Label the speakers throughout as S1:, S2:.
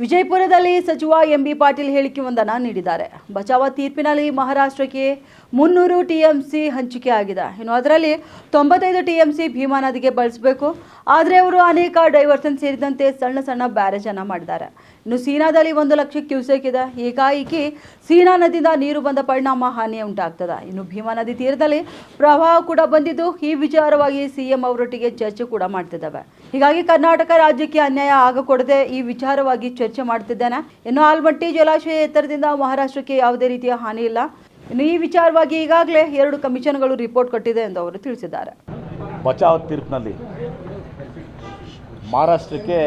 S1: ವಿಜಯಪುರದಲ್ಲಿ ಸಚಿವ ಎಂಬಿ ಪಾಟೀಲ್ ಹೇಳಿಕೆ ಒಂದನ್ನು ನೀಡಿದ್ದಾರೆ. ಬಚಾವ ತೀರ್ಪಿನಲ್ಲಿ ಮಹಾರಾಷ್ಟ್ರಕ್ಕೆ ಮುನ್ನೂರು ಟಿಎಂಸಿ ಹಂಚಿಕೆ ಆಗಿದೆ. ಇನ್ನು ಅದರಲ್ಲಿ ತೊಂಬತ್ತೈದು ಟಿಎಂಸಿ ಭೀಮಾ ನದಿಗೆ ಬಳಸಬೇಕು. ಆದರೆ ಅವರು ಅನೇಕ ಡೈವರ್ಷನ್ ಸೇರಿದಂತೆ ಸಣ್ಣ ಸಣ್ಣ ಬ್ಯಾರೇಜ್ ಅನ್ನು ಮಾಡಿದ್ದಾರೆ. ಇನ್ನು ಸೀನಾದಲ್ಲಿ ಒಂದು ಲಕ್ಷ ಕ್ಯೂಸೆಕ್ ಇದೆ. ಏಕಾಏಕಿ ಸೀನಾ ನದಿಯಿಂದ ನೀರು ಬಂದ ಪರಿಣಾಮ ಹಾನಿ ಉಂಟಾಗ್ತದೆ. ಇನ್ನು ಭೀಮಾ ನದಿ ತೀರದಲ್ಲಿ ಪ್ರವಾಹ ಕೂಡ ಬಂದಿದ್ದು, ಈ ವಿಚಾರವಾಗಿ ಸಿಎಂ ಅವರೊಟ್ಟಿಗೆ ಚರ್ಚೆ ಕೂಡ ಮಾಡ್ತಿದ್ದಾವೆ. ಹೀಗಾಗಿ ಕರ್ನಾಟಕ ರಾಜ್ಯಕ್ಕೆ ಅನ್ಯಾಯ ಆಗಕೊಡದೆ ಈ ವಿಚಾರವಾಗಿ ಚರ್ಚೆ ಮಾಡ್ತಿದ್ದೇನೆ. ಇನ್ನು ಆಲ್ಮಟ್ಟಿ ಜಲಾಶಯ ಎತ್ತರದಿಂದ ಮಹಾರಾಷ್ಟ್ರಕ್ಕೆ ಯಾವುದೇ ರೀತಿಯ ಹಾನಿ ಇಲ್ಲ. ಇನ್ನು ಈ ವಿಚಾರವಾಗಿ ಈಗಾಗಲೇ ಎರಡು ಕಮಿಷನ್ಗಳು ರಿಪೋರ್ಟ್ ಕೊಟ್ಟಿದೆ ಎಂದು ಅವರು ತಿಳಿಸಿದ್ದಾರೆ.
S2: ಬಚಾವ್ ತೀರ್ಪಿನಲ್ಲಿ ಮಹಾರಾಷ್ಟ್ರಕ್ಕೆ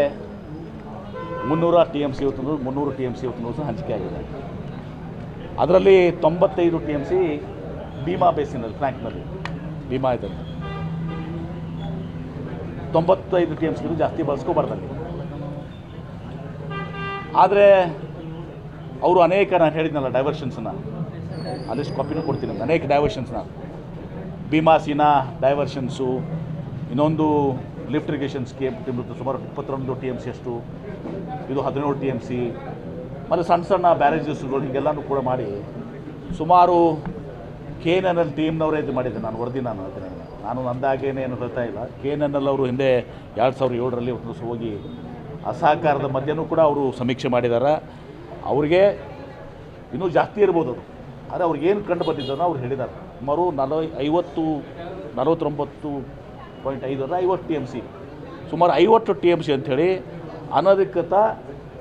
S2: ಮುನ್ನೂರ ಟಿ ಎಂ ಸಿ ಇವತ್ತು ಮುನ್ನೂರು ಟಿ ಎಂ ಸಿ ಸಹ ಹಂಚಿಕೆ ಆಗಿದೆ. ಅದರಲ್ಲಿ ತೊಂಬತ್ತೈದು ಟಿ ಎಂ ಸಿ ಭೀಮಾ ಬೇಸಿನಲ್ಲಿ ಫ್ಲ್ಯಾಂಕ್ನಲ್ಲಿ ಭೀಮಾ ಇದೆ ತೊಂಬತ್ತೈದು ಟಿ ಎಂ ಸಿಗೂ ಜಾಸ್ತಿ ಬಳಸ್ಕೋಬಾರ್ದಲ್ಲಿ ಆದರೆ ಅವರು ಅನೇಕ ನಾನು ಹೇಳಿದ್ನಲ್ಲ ಡೈವರ್ಷನ್ಸನ್ನ ಅದೆಷ್ಟು ಕಾಪಿನೂ ಕೊಡ್ತೀನಿ. ಅನೇಕ ಡೈವರ್ಷನ್ಸ್ನ ಭೀಮಾ ಸೀನಾ ಡೈವರ್ಷನ್ಸು ಇನ್ನೊಂದು ಲಿಫ್ಟ್ ಇರಿಗೇಷನ್ ಸ್ಕೀಮ್ ಸುಮಾರು ಇಪ್ಪತ್ತೊಂದು ಟಿ ಎಂ ಸಿ ಅಷ್ಟು, ಇದು ಹದಿನೇಳು ಟಿ ಎಂ ಸಿ ಮತ್ತು ಸಣ್ಣ ಸಣ್ಣ ಬ್ಯಾರೇಜಸ್ಗಳು ಹೀಗೆಲ್ಲನೂ ಕೂಡ ಮಾಡಿ ಸುಮಾರು ಕೆ ಎನ್ ಎನ್ ಎಲ್ ಟೀಮ್ನವರೇ ಇದು ಮಾಡಿದ್ದೆ ನಾನು, ವರದಿ ನಾನು ನಾನು ನಂದಾಗೇನೆ ಏನು ಹೇಳ್ತಾ ಇಲ್ಲ. ಕೆ ಎನ್ ಎನ್ ಎಲ್ ಅವರು ಹಿಂದೆ ಎರಡು ಸಾವಿರದ ಏಳರಲ್ಲಿ ಒಂದು ಹೋಗಿ ಅಸಹಕಾರದ ಮಧ್ಯನೂ ಕೂಡ ಅವರು ಸಮೀಕ್ಷೆ ಮಾಡಿದ್ದಾರೆ ಅವ್ರಿಗೆ ಇನ್ನೂ ಜಾಸ್ತಿ ಇರ್ಬೋದು ಅದು. ಆದರೆ ಅವ್ರಿಗೆ ಏನು ಕಂಡು ಬಂದಿದ್ದನ್ನು ಅವ್ರು ಹೇಳಿದ್ದಾರೆ ಸುಮಾರು ನಲ ಐವತ್ತು, ನಲವತ್ತೊಂಬತ್ತು ಪಾಯಿಂಟ್ ಐದು ಅಂದರೆ ಐವತ್ತು ಟಿ ಎಂ ಸಿ. ಸುಮಾರು ಐವತ್ತು ಟಿ ಎಂ ಸಿ ಅಂಥೇಳಿ ಅನಧಿಕೃತ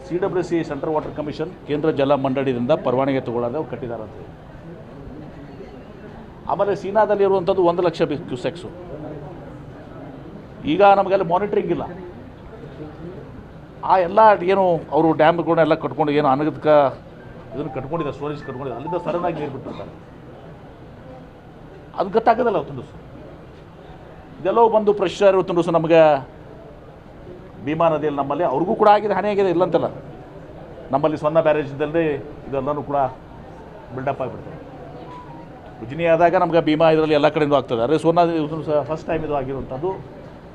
S2: C W C central water commission ಕೇಂದ್ರ ಜಲ ಮಂಡಳಿಯಿಂದ ಪರವಾನಗಿ ತಗೊಳ್ಳೋದು ಅವ್ರು ಕಟ್ಟಿದ್ದಾರೆ ಅಂತ ಆಮೇಲೆ ಸೀನಾದಲ್ಲಿ ಇರುವಂಥದ್ದು ಒಂದು ಲಕ್ಷ ಕ್ಯೂಸೆಕ್ಸು. ಈಗ ನಮಗೆಲ್ಲ ಮಾನಿಟ್ರಿಂಗ್ ಇಲ್ಲ. ಆ ಎಲ್ಲ ಏನು ಅವರು ಡ್ಯಾಮ್ಗಳನ್ನೆಲ್ಲ ಕಟ್ಕೊಂಡು ಏನು ಅನಗತ್ಕ ಇದನ್ನು ಕಟ್ಕೊಂಡಿದ್ದ ಸ್ಟೋರೇಜ್ ಕಟ್ಕೊಂಡಿದ್ದ ಅಲ್ಲಿಂದ ಸಡನ್ನಾಗಿ ನೀರು ಬಿಟ್ಟಿರ್ತಾರೆ ಅದು ಗೊತ್ತಾಗೋದಲ್ಲ ಅವತ್ತು ದಿವಸ. ಇದೆಲ್ಲವೂ ಬಂದು ಪ್ರೆಷರ್ ಇವತ್ತೊಂದು ದಿವಸ ನಮಗೆ ಭೀಮಾ ನದಿಯಲ್ಲಿ ನಮ್ಮಲ್ಲಿ, ಅವ್ರಿಗೂ ಕೂಡ ಆಗಿದೆ, ಹಾನಿ ಆಗಿದೆ, ಇಲ್ಲಂತಲ್ಲ. ನಮ್ಮಲ್ಲಿ ಸೊನ್ನ ಬ್ಯಾರೇಜ್ದಲ್ಲಿ ಇದೆಲ್ಲನೂ ಕೂಡ ಬಿಲ್ಡಪ್ ಆಗಿಬಿಡ್ತದೆ. ಉಜ್ನಿ ಆದಾಗ ನಮ್ಗೆ ಭೀಮಾ ಇದರಲ್ಲಿ ಎಲ್ಲ ಕಡೆಯಿಂದ ಆಗ್ತದೆ. ಅದೇ ಸೋನಾ ಫಸ್ಟ್ ಟೈಮ್ ಇದು ಆಗಿರುವಂಥದ್ದು.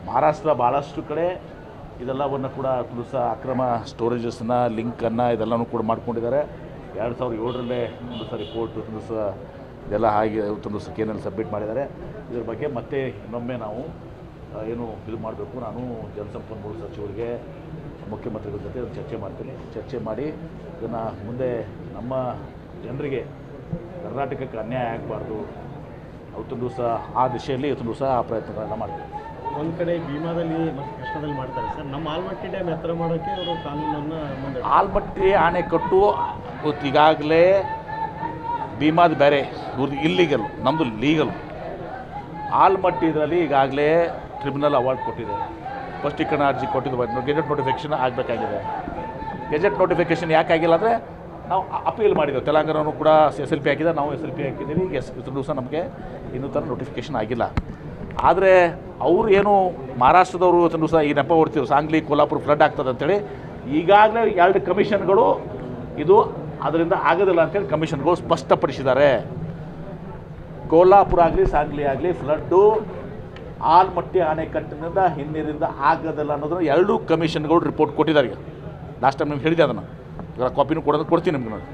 S2: ಮಹಾರಾಷ್ಟ್ರ ಭಾಳಷ್ಟು ಕಡೆ ಇದೆಲ್ಲವನ್ನು ಕೂಡ ಸಹ ಅಕ್ರಮ ಸ್ಟೋರೇಜಸ್ನ ಲಿಂಕನ್ನು ಇದೆಲ್ಲನೂ ಕೂಡ ಮಾಡ್ಕೊಂಡಿದ್ದಾರೆ. ಎರಡು ಸಾವಿರದ ಏಳರಲ್ಲೇ ಒಂದು ಸಾರಿ ರಿಪೋರ್ಟ್ ಒಂದು ಸಹ ಇದೆಲ್ಲ ಹಾಗೆ ಒಂದು ಸಹ ಕೇನಲ್ಲಿ ಸಬ್ಮಿಟ್ ಮಾಡಿದ್ದಾರೆ. ಇದ್ರ ಬಗ್ಗೆ ಮತ್ತೆ ಇನ್ನೊಮ್ಮೆ ನಾವು ಏನು ಇದು ಮಾಡಬೇಕು. ನಾನು ಜಲಸಂಪನ್ಮೂಲ ಸಚಿವರಿಗೆ, ಮುಖ್ಯಮಂತ್ರಿಗಳ ಜೊತೆ ಚರ್ಚೆ ಮಾಡ್ತೀನಿ. ಚರ್ಚೆ ಮಾಡಿ ಇದನ್ನು ಮುಂದೆ ನಮ್ಮ ಜನರಿಗೆ ಕರ್ನಾಟಕಕ್ಕೆ ಅನ್ಯಾಯ ಆಗಬಾರ್ದು. ಅವತ್ತೊಂದು ದಿವಸ ಆ ದಿಶೆಯಲ್ಲಿ ಇವತ್ತೊಂದು ದಿವಸ ಆ ಪ್ರಯತ್ನಗಳನ್ನು ಮಾಡ್ತೀವಿ.
S3: ಒಂದ್ ಕಡೆ ಭೀಮಾದಲ್ಲಿ ಮತ್ತು ಕೃಷ್ಣದಲ್ಲಿ ಮಾಡ್ತಾರೆ ಸರ್. ನಮ್ಮ ಆಲ್ಮಟ್ಟಿ ಡ್ಯಾಮ್ ಎತ್ತರ ಮಾಡೋಕೆ ಅವರು ಕಾನೂನನ್ನು ಮುಂದೆ
S2: ಆಲ್ಮಟ್ಟಿ ಇವತ್ತು ಈಗಾಗಲೇ ಭೀಮಾದ ಬೇರೆ ಇಲ್ಲಿಗಲ್ ನಮ್ಮದು ಲೀಗಲ್ ಆಲ್ಮಟ್ಟಿ ಇದರಲ್ಲಿ ಈಗಾಗಲೇ ಟ್ರಿಬ್ಯುನಲ್ ಅವಾರ್ಡ್ ಕೊಟ್ಟಿದೆ. ಸ್ಪಷ್ಟೀಕರಣ ಅರ್ಜಿ ಕೊಟ್ಟಿದ್ದು ಗೆಜೆಟ್ ನೋಟಿಫಿಕೇಷನ್ ಆಗಬೇಕಾಗಿದೆ. ಗೆಜೆಟ್ ನೋಟಿಫಿಕೇಷನ್ ಯಾಕೆ ಆಗಿಲ್ಲ ಅಂದರೆ, ನಾವು ಅಪೀಲ್ ಮಾಡಿದ್ದೇವೆ ತೆಲಂಗಾಣನೂ ಕೂಡ ಎಸ್ ಎಲ್ ಪಿ ಹಾಕಿದೆ, ನಾವು ಎಸ್ ಎಲ್ ಪಿ ಹಾಕಿದ್ದೀವಿ. ಎಸ್ ಇವತ್ತು ದಿವಸ ನಮಗೆ ಇನ್ನೂ ಥರ ನೋಟಿಫಿಕೇಷನ್ ಆಗಿಲ್ಲ. ಆದರೆ ಅವರು ಏನು ಮಹಾರಾಷ್ಟ್ರದವರು ಸಹ ಈ ನೆಪ ಹೊಡ್ತಿದ್ರು, ಸಾಂಗ್ಲಿ ಕೋಲ್ಹಾಪುರ ಫ್ಲಡ್ ಆಗ್ತದೆ ಅಂತೇಳಿ. ಈಗಾಗಲೇ ಎರಡು ಕಮಿಷನ್ಗಳು ಇದು ಅದರಿಂದ ಆಗೋದಿಲ್ಲ ಅಂತೇಳಿ ಕಮಿಷನ್ಗಳು ಸ್ಪಷ್ಟಪಡಿಸಿದ್ದಾರೆ. ಕೋಲ್ಹಾಪುರ ಆಗಲಿ, ಸಾಂಗ್ಲಿ ಆಗಲಿ ಫ್ಲಡ್ಡು ಆಲ್ಮಟ್ಟಿ ಅಣೆಕಟ್ಟಿನಿಂದ ಹಿನ್ನೀರಿಂದ ಆಗೋದಿಲ್ಲ ಅನ್ನೋದನ್ನು ಎರಡೂ ಕಮಿಷನ್ಗಳು ರಿಪೋರ್ಟ್ ಕೊಟ್ಟಿದ್ದಾರೆ ಈಗ. ಲಾಸ್ಟ್ ಟೈಮ್ ನಿಮ್ಗೆ ಹೇಳಿದೆ ಅದನ್ನು. ಅದರ ಕಾಪಿನೂ ಕೊಡೋದು ಕೊಡ್ತೀನಿ ನಿಮ್ಗೆ ನಾನು.